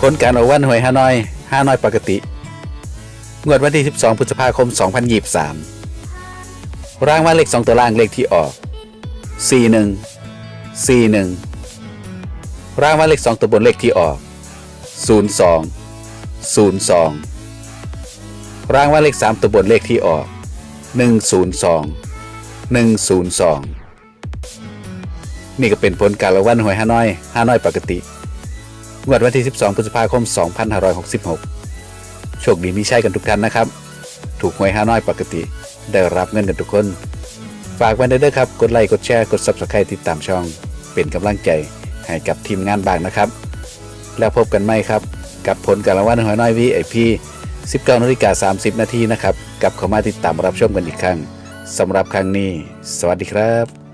ผลการออกวันหวยฮานอยฮานอยปกติ งวดวันที่ 12 พฤษภาคม 2023 รางวัลเลข 2 ตัวล่างเลขที่ออก 41 41 รางวัลเลข 2 ตัวบนเลขที่ออก 02 02 รางวัลเลข 3 ตัวบนเลขที่ออก 102 102 นี่ก็เป็นผลการรางวัลหวยฮานอยฮานอยปกติ งวดวันที่ 12 พฤษภาคม 2566 โชคดีมีใช่กันทุกท่านนะครับ ถูกหวยฮานอยปกติ ได้รับเงินกันทุกคน ฝากไว้ด้วยเด้อครับ กดไลค์ กดแชร์ กด Subscribe ติดตามช่อง เป็นกำลังใจให้กับทีมงานบางนะครับ แล้วพบกันใหม่ครับ กับผลการรางวัลหวยน้อย VIP 19นาฬิกา30 นาทีนะครับ กลับเข้ามาติดตามรับชมกันอีกครั้งสำหรับครั้งนี้ สวัสดีครับ